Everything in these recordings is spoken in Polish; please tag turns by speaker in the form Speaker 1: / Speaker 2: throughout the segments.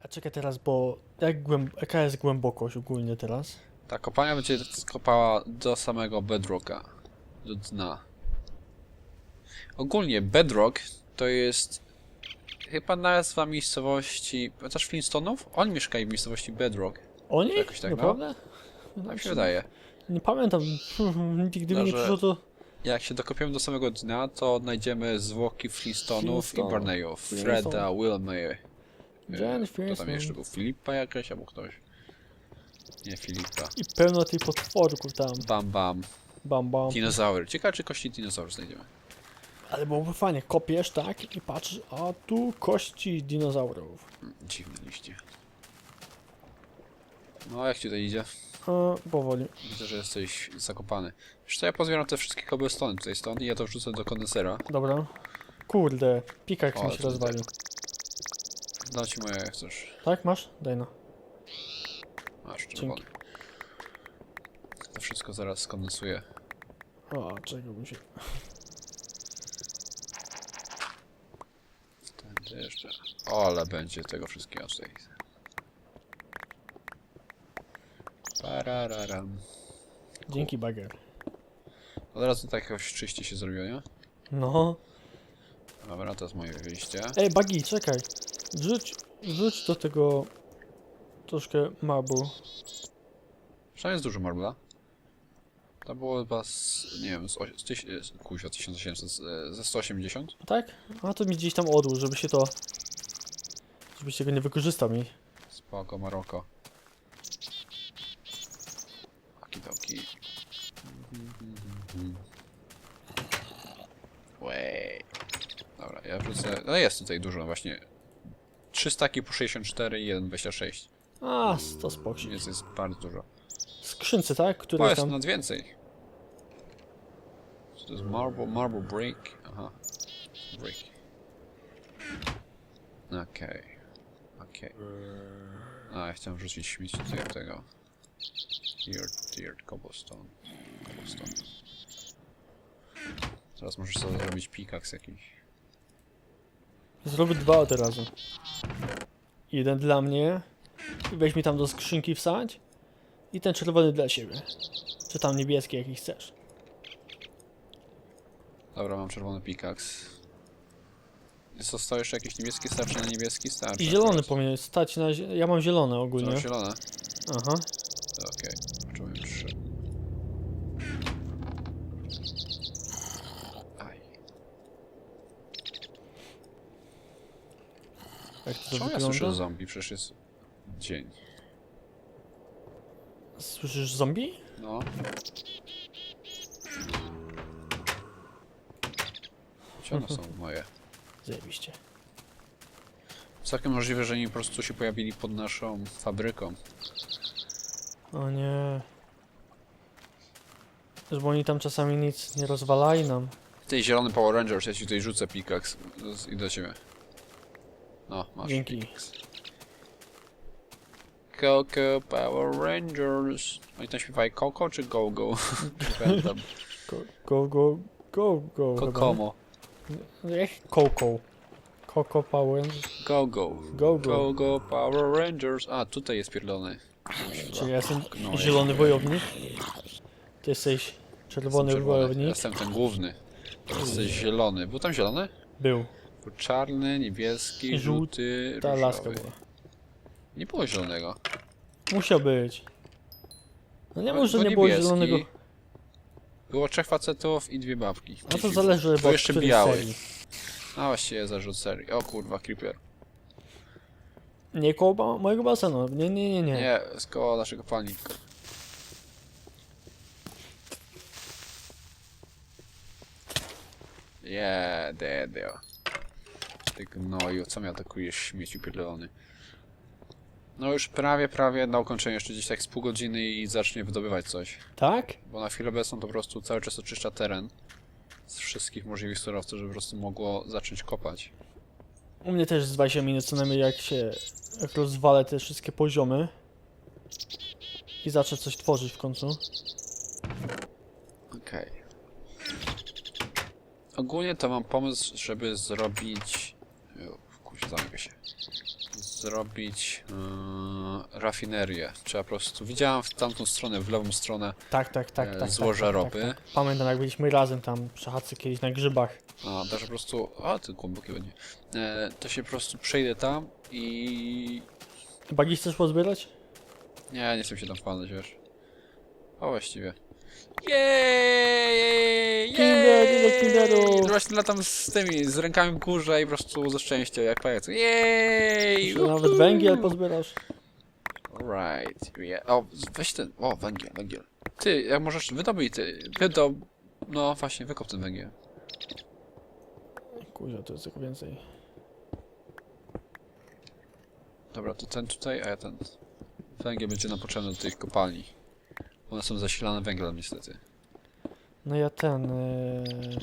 Speaker 1: A czekaj teraz, bo jak głęb... jaka jest głębokość ogólnie teraz?
Speaker 2: Ta kopalnia będzie skopała do samego bedrocka. Do dna. Ogólnie bedrock to jest chyba nazwa miejscowości. Pamiętasz Flintstonów? Oni mieszkają w miejscowości Bedrock.
Speaker 1: Oni?
Speaker 2: Jakoś tak, no.
Speaker 1: Naprawdę?
Speaker 2: Tak mi się wydaje.
Speaker 1: Nie pamiętam. Nigdy mi
Speaker 2: No,
Speaker 1: nie
Speaker 2: że-
Speaker 1: przyszło to...
Speaker 2: Jak się dokopiemy do samego dna, to odnajdziemy zwłoki Flintstonów i. Barneyów. Freda, Wilmay.
Speaker 1: Jan
Speaker 2: Kto tam jeszcze był? Filipa jakaś albo ktoś? Nie, Filipa.
Speaker 1: I pełno tych potworków tam.
Speaker 2: Bam, bam.
Speaker 1: Bam, bam.
Speaker 2: Dinozaury. Ciekawe, czy kości dinozaurów znajdziemy.
Speaker 1: Ale byłoby fajnie, kopiesz tak i patrzysz, a tu kości dinozaurów.
Speaker 2: Dziwne liście. No, jak ci to idzie?
Speaker 1: A, powoli.
Speaker 2: Widzę, że jesteś zakopany. Wiesz co, ja pozbieram te wszystkie cobblestone tutaj stąd i ja to wrzucę do kondensera.
Speaker 1: Dobra. Kurde, pikak
Speaker 2: O,
Speaker 1: mi się
Speaker 2: to
Speaker 1: rozwalił.
Speaker 2: Dam ci moje, jak chcesz.
Speaker 1: Tak, masz? Daj no.
Speaker 2: Masz, czerwony.
Speaker 1: Dzięki.
Speaker 2: To wszystko zaraz skondensuję.
Speaker 1: O, czego mi się...
Speaker 2: Tędy jeszcze. O, ale będzie tego wszystkiego tutaj. Parararam.
Speaker 1: Dzięki, bager.
Speaker 2: Od razu tak jakoś czyście się zrobiło, nie?
Speaker 1: No.
Speaker 2: Dobra, to jest moje wyjście.
Speaker 1: Ej, Bagi, czekaj. Wrzuć, wrzuć do tego troszkę marble.
Speaker 2: Przynajmniej jest dużo marbla. To było chyba z, nie wiem, z, oś- z, tyś, z kuźwa 1800, z, e, ze 180?
Speaker 1: Tak? A to mi gdzieś tam odłóż, żeby się to... Żebyś tego nie wykorzystał mi.
Speaker 2: Spoko, Maroko. Okidoki. Łej. Dobra, ja wrzucę... No jest tutaj dużo, właśnie. 3 staki po 64 i 1,26.
Speaker 1: A, to spokój.
Speaker 2: Więc jest bardzo dużo.
Speaker 1: Skrzynce, tak? Które
Speaker 2: jest
Speaker 1: tam...
Speaker 2: nad więcej. Co to jest marble, marble break? Aha. Break. Okej. Okej. A, ja chciałem wrzucić śmieci tutaj do tego. Tiered, tiered cobblestone. Cobblestone. Teraz możesz sobie zrobić pickaxe jakiś.
Speaker 1: Zrobię dwa od razu. Jeden dla mnie. I weź mi tam do skrzynki wsadź. I ten czerwony dla siebie. Czy tam niebieski, jaki chcesz.
Speaker 2: Dobra, mam czerwony pickaxe. Został jeszcze jakiś niebieski? Starczy na niebieski? Starczy.
Speaker 1: I zielony
Speaker 2: akurat.
Speaker 1: powinien stać na... zie- Ja mam zielone
Speaker 2: Co,
Speaker 1: ogólnie.
Speaker 2: zielone?
Speaker 1: Aha.
Speaker 2: Okej, poczułem trzy. Aj.
Speaker 1: Jak to
Speaker 2: Czemu ja
Speaker 1: wygląda?
Speaker 2: słyszę zombie? Przecież jest dzień.
Speaker 1: Słyszysz zombie?
Speaker 2: No. Gdzie one są moje?
Speaker 1: Zajebiście.
Speaker 2: Całkiem możliwe, że oni po prostu się pojawili pod naszą fabryką.
Speaker 1: O nie. Żeby oni tam czasami nic nie rozwalali nam.
Speaker 2: Ty zielony Power Rangers, ja ci tutaj rzucę pickaxe z- i do ciebie. No, masz.
Speaker 1: Dzięki.
Speaker 2: Coco Power Rangers. Oni tam śpiewają Coco czy Go Go? Nie pamiętam.
Speaker 1: Go, go, go, go, go. chyba.
Speaker 2: Kokomo.
Speaker 1: Jak Coco. Coco Power.
Speaker 2: Go Go.
Speaker 1: Go, go.
Speaker 2: Go Go Power Rangers. A, tutaj jest pierdolony.
Speaker 1: Czyli ja jestem
Speaker 2: No,
Speaker 1: zielony wojownik. Ty jesteś czerwony
Speaker 2: Czerwony.
Speaker 1: wojownik.
Speaker 2: Jestem ten główny. Jesteś zielony. Był tam zielony?
Speaker 1: Był.
Speaker 2: Czarny, niebieski,
Speaker 1: Żółty, Ta
Speaker 2: różowy.
Speaker 1: laska była.
Speaker 2: Nie było zielonego.
Speaker 1: Musiał być. No nie może
Speaker 2: był
Speaker 1: nie było
Speaker 2: niebieski.
Speaker 1: zielonego.
Speaker 2: Było trzech facetów i dwie babki.
Speaker 1: A to zależy od
Speaker 2: jeszcze
Speaker 1: której
Speaker 2: biały.
Speaker 1: serii.
Speaker 2: A właściwie zarzut serii. O kurwa, creeper.
Speaker 1: Nie koło ba- mojego basenu. Nie, nie, nie, nie.
Speaker 2: Nie, z koło naszego palnika. Yeah, dedio. Ty gnoju, co mnie atakujesz, śmieci pierdolony? No już prawie, prawie na ukończenie, jeszcze gdzieś tak z pół godziny i zacznie wydobywać coś.
Speaker 1: Tak?
Speaker 2: Bo na chwilę obecną to po prostu cały czas oczyszcza teren z wszystkich możliwych surowców, żeby po prostu mogło zacząć kopać.
Speaker 1: U mnie też z 20 minut co najmniej jak się jak rozwalę te wszystkie poziomy i zacznę coś tworzyć w końcu.
Speaker 2: Okej. Ogólnie to mam pomysł, żeby zrobić... Kurczę, zamykaj się. zrobić yy, rafinerię. Trzeba po prostu. Widziałem w tamtą stronę, w lewą stronę.
Speaker 1: Tak, tak, tak,
Speaker 2: E,
Speaker 1: tak.
Speaker 2: złoża
Speaker 1: tak, tak,
Speaker 2: ropy.
Speaker 1: Tak, tak. Pamiętam jak byliśmy razem tam przy chatce kiedyś na grzybach.
Speaker 2: A, się po prostu. A, ty głębokie będzie. E, to się po prostu przejdę tam i.
Speaker 1: Bagi chcesz pozbierać?
Speaker 2: Nie, nie chcę się tam wpadać, wiesz. A właściwie. Jej!
Speaker 1: Kinder, ile kinderów!
Speaker 2: Właśnie latam z tymi, z rękami w górze i po prostu ze szczęścia, jak pajac. Jej!
Speaker 1: Czy nawet węgiel pozbierasz?
Speaker 2: Alright, yeah. O, weź ten. O, węgiel, węgiel. Ty, jak możesz, wydobyj ty. Wydob... No właśnie, wykop ten węgiel.
Speaker 1: Kurwa, to jest tylko więcej.
Speaker 2: Dobra, to ten tutaj, a ja ten. Węgiel będzie nam potrzebny do tych kopalni. One są zasilane węglem niestety.
Speaker 1: No ja ten... Yy...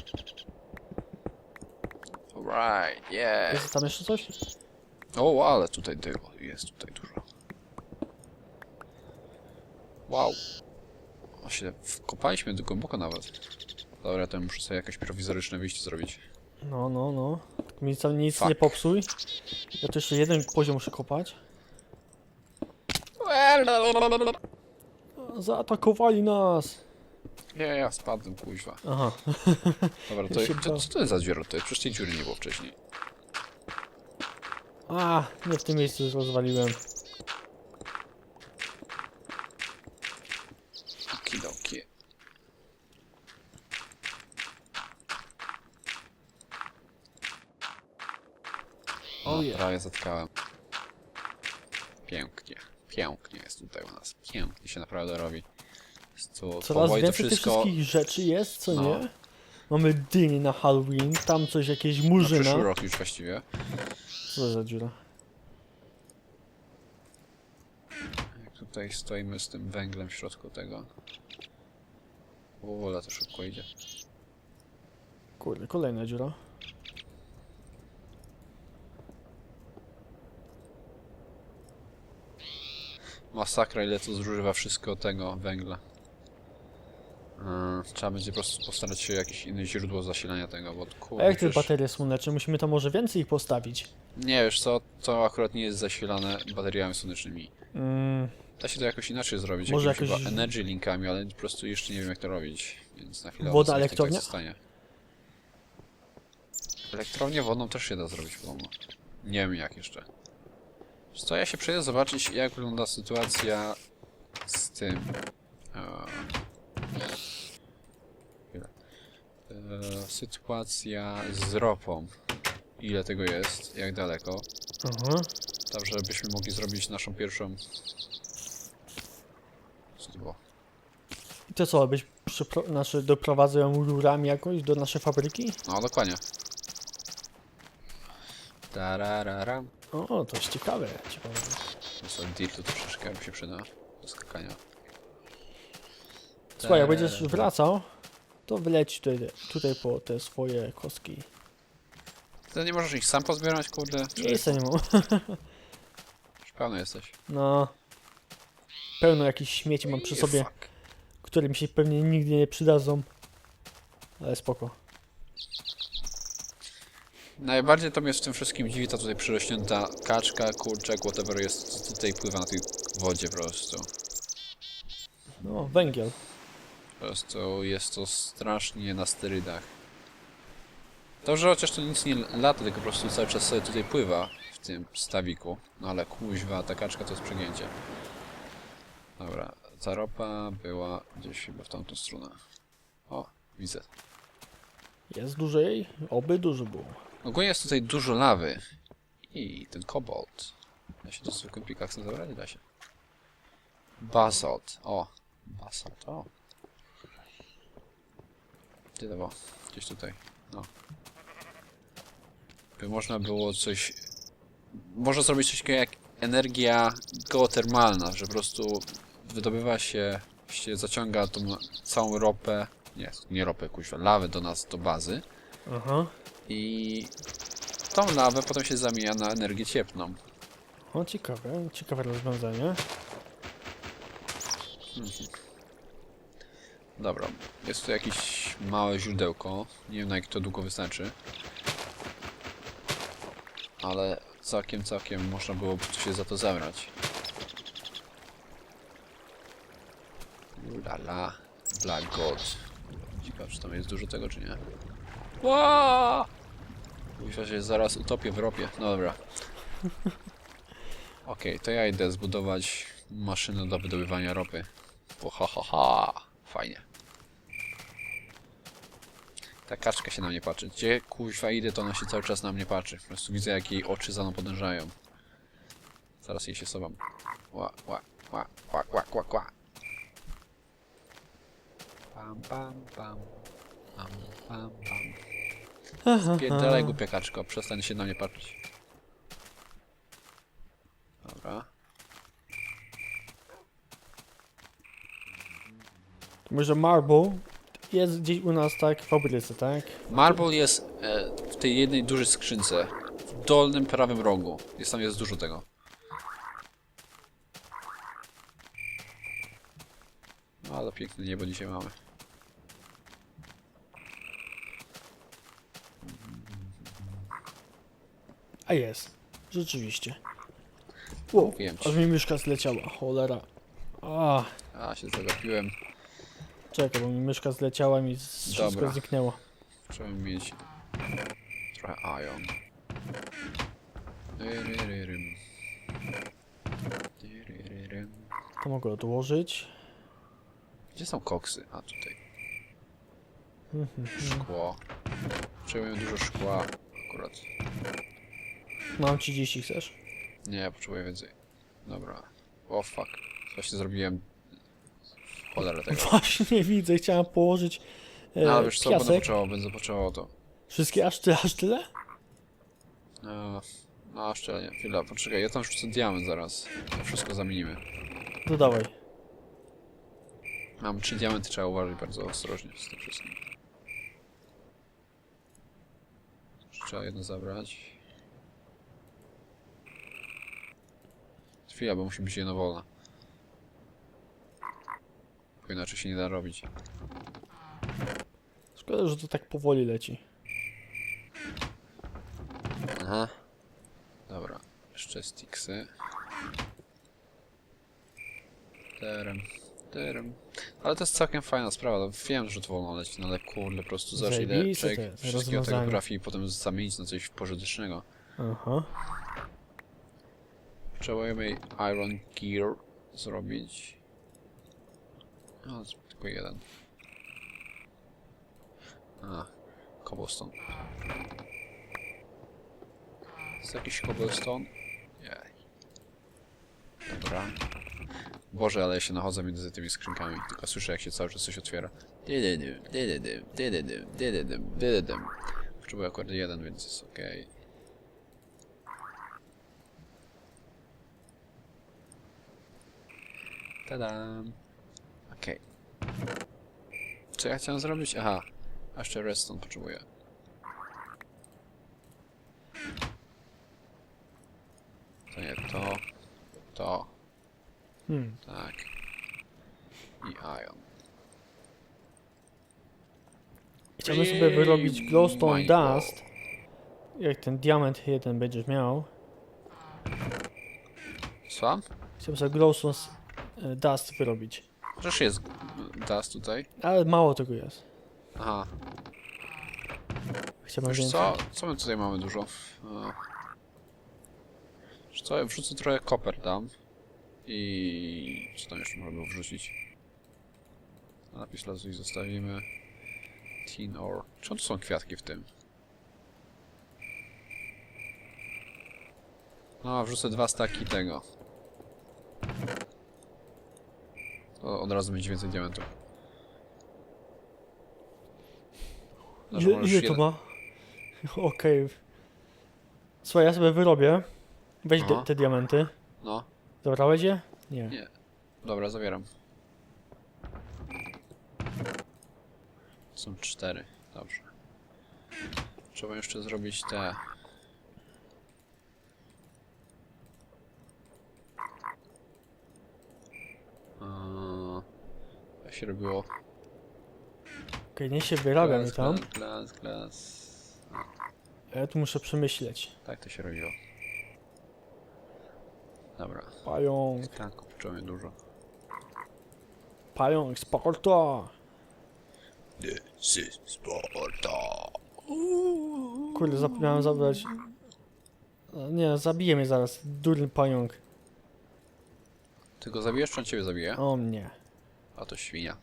Speaker 2: Alright, yeah.
Speaker 1: Jest tam jeszcze coś?
Speaker 2: O, ale tutaj tego jest tutaj dużo. Wow. Właśnie, wkopaliśmy do głęboko nawet. Dobra, to muszę sobie jakieś prowizoryczne wyjście zrobić.
Speaker 1: No, no, no. Mi tam nic
Speaker 2: Fuck.
Speaker 1: nie popsuj. Ja tu jeszcze jeden poziom muszę kopać. Zaatakowali nas!
Speaker 2: Nie, ja spadłem, kuźwa.
Speaker 1: Aha.
Speaker 2: Dobra, to,
Speaker 1: Ja się
Speaker 2: to,
Speaker 1: bałem.
Speaker 2: co to jest za dziura tutaj? Przecież tej dziury nie było wcześniej.
Speaker 1: A, nie w tym miejscu rozwaliłem.
Speaker 2: Okidoki. O,
Speaker 1: yeah.
Speaker 2: prawie zatkałem. Pięknie. Pięknie jest tutaj u nas. Pięknie się naprawdę robi. Tu
Speaker 1: Coraz
Speaker 2: powoli to
Speaker 1: więcej tych
Speaker 2: wszystko...
Speaker 1: wszystkich rzeczy jest, co
Speaker 2: No.
Speaker 1: nie? Mamy dyni na Halloween, tam coś, jakieś
Speaker 2: Na przyszły rok już właściwie.
Speaker 1: Co za dziura?
Speaker 2: Jak tutaj stoimy z tym węglem w środku tego. Ale to szybko idzie.
Speaker 1: Kurde, kolejna dziura.
Speaker 2: Masakra, ile to zużywa wszystko tego węgla. Yy, trzeba będzie po prostu postarać się o jakieś inne źródło zasilania tego, bo
Speaker 1: A
Speaker 2: kurde,
Speaker 1: jak te
Speaker 2: przecież-
Speaker 1: baterie słoneczne? Musimy tam może więcej ich postawić.
Speaker 2: Nie, wiesz co, to akurat nie jest zasilane bateriami słonecznymi.
Speaker 1: Mm,
Speaker 2: Da się to jakoś inaczej zrobić,
Speaker 1: Może
Speaker 2: jakimiś
Speaker 1: jakoś-
Speaker 2: chyba energy linkami, ale po prostu jeszcze nie wiem jak to robić, więc na chwilę
Speaker 1: Woda,
Speaker 2: obecną niech to tak
Speaker 1: elektrownia?
Speaker 2: zostanie. Elektrownię wodną też się da zrobić podobno. Nie wiem jak jeszcze. Co ja się przejdę zobaczyć jak wygląda sytuacja z tym. E. E, sytuacja z ropą. Ile tego jest, jak daleko.
Speaker 1: aha.
Speaker 2: Tak, żebyśmy mogli zrobić naszą pierwszą. Co to było?
Speaker 1: I to co, byś przypro... znaczy doprowadzał ją rurami jakoś do naszej fabryki?
Speaker 2: No, dokładnie. Tarararam.
Speaker 1: O, to jest ciekawe, ciekawe.
Speaker 2: To sobie deal tu troszeczkę mi się przyda do skakania.
Speaker 1: Słuchaj, jak będziesz wracał, to wyleć tutaj, tutaj po te swoje kostki.
Speaker 2: Ty nie możesz ich sam pozbierać, kurde?
Speaker 1: Miejsca nie mam.
Speaker 2: Już pełny jesteś.
Speaker 1: No. Pełno jakichś śmieci mam przy sobie,
Speaker 2: fuck.
Speaker 1: które mi się pewnie nigdy nie przydadzą. Ale spoko.
Speaker 2: Najbardziej to mnie w tym wszystkim dziwi ta tutaj przyrośnięta kaczka, kurczak, whatever jest, co tutaj pływa na tej wodzie po prostu.
Speaker 1: No, węgiel.
Speaker 2: Po prostu jest to strasznie na sterydach. To, że chociaż to nic nie lata, tylko po prostu cały czas sobie tutaj pływa w tym stawiku. No ale kuźwa, ta kaczka to jest przegięcie. Dobra, ta ropa była gdzieś chyba w tamtą stronę. O, widzę.
Speaker 1: Jest dużo jej? Oby dużo było.
Speaker 2: Ogólnie jest tutaj dużo lawy. I ten kobolt. Da się to zwykłym pikaksem zabrać? Da się. Basalt. O. Basalt, o. Gdzie to było? Gdzieś tutaj. No. By można było coś... Można zrobić coś takiego jak energia geotermalna, że po prostu wydobywa się, się zaciąga tą całą ropę, nie, nie ropę, kuźwa, lawę do nas, do bazy.
Speaker 1: Aha.
Speaker 2: I tą lawę potem się zamienia na energię cieplną.
Speaker 1: O, ciekawe, ciekawe rozwiązanie.
Speaker 2: Mhm. Dobra, jest tu jakieś małe źródełko. Nie wiem na jak to długo wystarczy. Ale całkiem, całkiem można byłoby się za to zabrać. Ulala, Black God. Ciekawe, czy tam jest dużo tego, czy nie. Myślę, że zaraz utopię w ropie. No dobra. Okej, to ja idę zbudować maszynę do wydobywania ropy. Bo ha, ha, ha. Fajnie. Ta kaczka się na mnie patrzy. Gdzie kuźwa idę, to ona się cały czas na mnie patrzy. Po prostu widzę, jak jej oczy za mną podążają. Zaraz jej się sobam. Ła, ła, ła, ła, ła, ła, ła. Pam, pam, pam. Pam, pam, pam. Pierdalaj głupia kaczko, przestań się na mnie patrzeć. Dobra.
Speaker 1: Może Marble jest gdzieś u nas tak w fabryce, tak?
Speaker 2: Marble jest e, w tej jednej dużej skrzynce. W dolnym prawym rogu. Jest tam jest dużo tego. No, Ale piękne niebo dzisiaj mamy.
Speaker 1: A jest. Rzeczywiście. Wow,
Speaker 2: Mówiłem ci.
Speaker 1: aż mi myszka zleciała, cholera. A,
Speaker 2: A, się zagapiłem.
Speaker 1: czekaj, bo mi myszka zleciała i mi z- wszystko
Speaker 2: Dobra.
Speaker 1: zniknęło.
Speaker 2: Trzeba mieć trochę ion.
Speaker 1: To mogę odłożyć.
Speaker 2: Gdzie są koksy? A, tutaj. Szkło. Potrzebuję dużo szkła akurat.
Speaker 1: Mam 30, chcesz?
Speaker 2: Nie, potrzebuję więcej. Dobra. O fuck. Właśnie zrobiłem cholerę tego.
Speaker 1: Właśnie widzę, chciałem położyć e,
Speaker 2: No ale wiesz co, będę
Speaker 1: piasek.
Speaker 2: potrzebował, będę potrzebował to.
Speaker 1: Wszystkie aż tyle, aż tyle?
Speaker 2: No, no jeszcze nie. Chwila, poczekaj, ja tam rzucę diament zaraz. To wszystko zamienimy.
Speaker 1: To dawaj.
Speaker 2: Mam trzy diamenty, trzeba uważać bardzo ostrożnie z tym wszystkim. Trzeba jedno zabrać. Chwila, bo musi być jedno wolna. Bo inaczej się nie da robić.
Speaker 1: Szkoda, że to tak powoli leci.
Speaker 2: Aha. Dobra, jeszcze sticksy. Terem, terem. Ale to jest całkiem fajna sprawa. no Wiem, że to wolno leci, no ale kurde, po prostu ile
Speaker 1: Zajebiste to jest,
Speaker 2: wszystkiego tego
Speaker 1: rozwiązanie.
Speaker 2: i potem zamienić na coś pożytecznego.
Speaker 1: Aha.
Speaker 2: Potrzebujemy Iron Gear zrobić. No, tylko jeden. A, cobblestone. Jest jakiś cobblestone? Nie. Dobra. Boże, ale ja się nachodzę między tymi skrzynkami. Tylko słyszę, jak się cały czas coś otwiera. Potrzebuję akurat jeden, więc jest okej. Tadam. Okej. Co ja chciałem zrobić? Aha. A jeszcze redstone potrzebuję. To nie to. To.
Speaker 1: Hmm.
Speaker 2: Tak. I iron.
Speaker 1: Chciałbym sobie wyrobić glowstone dust. Jak ten diament jeden będziesz miał.
Speaker 2: Co?
Speaker 1: Chciałbym sobie glowstone dust wyrobić.
Speaker 2: Przecież jest dust tutaj.
Speaker 1: Ale mało tego jest.
Speaker 2: Aha.
Speaker 1: Chciałbym
Speaker 2: Wiesz
Speaker 1: więcej.
Speaker 2: co? Co my tutaj mamy dużo? E, Wiesz co? Ja wrzucę trochę koper tam. I... Co tam jeszcze można było wrzucić? Napis lasu i zostawimy. Tin ore. Czemu to są kwiatki w tym? No, wrzucę dwa staki tego. To od razu będzie więcej diamentów. No,
Speaker 1: Ile, ile to
Speaker 2: jeden-
Speaker 1: ma? Okej. Słuchaj, ja sobie wyrobię. Weź
Speaker 2: Aha.
Speaker 1: de- te diamenty.
Speaker 2: No,
Speaker 1: Zabrałeś je? Nie.
Speaker 2: Nie. dobra, zabieram. Są cztery, dobrze. Trzeba jeszcze zrobić te... Eee, się robiło?
Speaker 1: Okej, nie się wyrabia mi tam.
Speaker 2: Glas, glas, glas.
Speaker 1: A Ja tu muszę przemyśleć.
Speaker 2: Tak to się robiło. Dobra.
Speaker 1: Pająk.
Speaker 2: Tak, kurczę dużo.
Speaker 1: Pająk, Sparta.
Speaker 2: This is Sparta.
Speaker 1: Kurde, zapomniałem zabrać. Nie, zabije mnie zaraz. Durny pająk.
Speaker 2: Ty go zabijesz, czy on ciebie zabije?
Speaker 1: O mnie.
Speaker 2: A to świnia.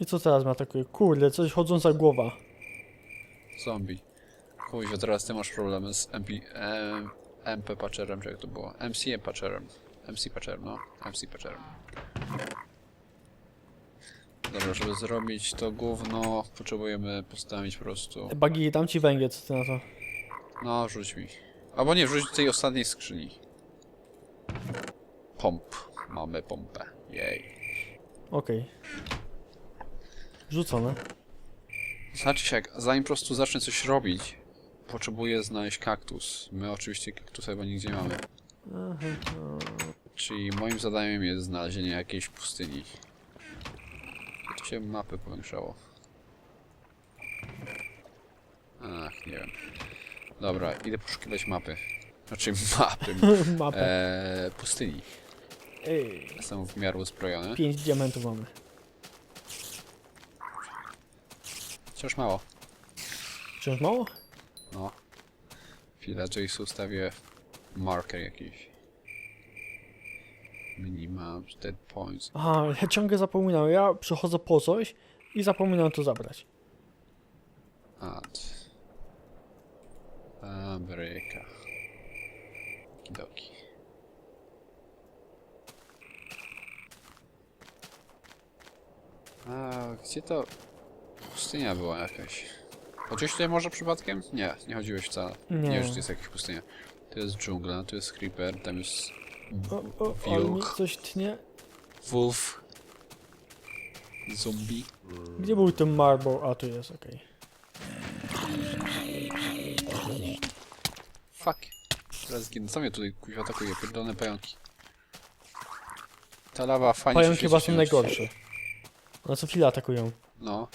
Speaker 1: I co teraz mnie atakuje? Kurde, coś chodząca głowa.
Speaker 2: Zombie. Kuźwa, teraz ty masz problemy z MP, em, MP Patcherem, czy jak to było? MCM Patcherem. MC Patcherem, no. MC Patcherem. Dobra, żeby zrobić to gówno, potrzebujemy postawić po prostu...
Speaker 1: Bagi, dam ci węgiel, co ty na to?
Speaker 2: No, rzuć mi. Albo nie, wrzuć do tej ostatniej skrzyni. Pomp. Mamy pompę. Jej.
Speaker 1: Okej. Rzucone.
Speaker 2: Znaczy się, jak zanim po prostu zacznę coś robić, potrzebuję znaleźć kaktus. My oczywiście kaktusa chyba nigdzie nie mamy. Czyli moim zadaniem jest znalezienie jakiejś pustyni. Tu się mapy powiększało. Ach, nie wiem. Dobra, idę poszukiwać mapy. Znaczy mapy.
Speaker 1: Mapę.
Speaker 2: Eee, pustyni.
Speaker 1: Ej,
Speaker 2: Jestem w miarę uzbrojony.
Speaker 1: pięć diamentów mamy.
Speaker 2: Wciąż mało.
Speaker 1: Wciąż mało?
Speaker 2: No. Chwilę, Jace ustawię marker jakiś. Minimap, dead points.
Speaker 1: Aha, ja ciągle zapominam. Ja przychodzę po coś i zapominam to zabrać.
Speaker 2: Add. Fabryka. Kidoki. A, gdzie to pustynia była jakaś? Chodziłeś tutaj może przypadkiem? Nie, nie chodziłeś wcale.
Speaker 1: Nie.
Speaker 2: Nie, że to jest jakaś pustynia. To jest dżungla, tu jest creeper, tam jest
Speaker 1: O, o, ale mi
Speaker 2: wilk,
Speaker 1: coś tnie.
Speaker 2: wolf, zombie.
Speaker 1: Gdzie był ten marble? A, tu jest, okej.
Speaker 2: Fuck. Teraz zginę. Co mnie tutaj kuźwa atakuje? Pierdolone pająki. Ta lawa fajnie
Speaker 1: Pająki
Speaker 2: się
Speaker 1: chyba
Speaker 2: świeci
Speaker 1: są najgorsze. One co chwilę atakują.
Speaker 2: No.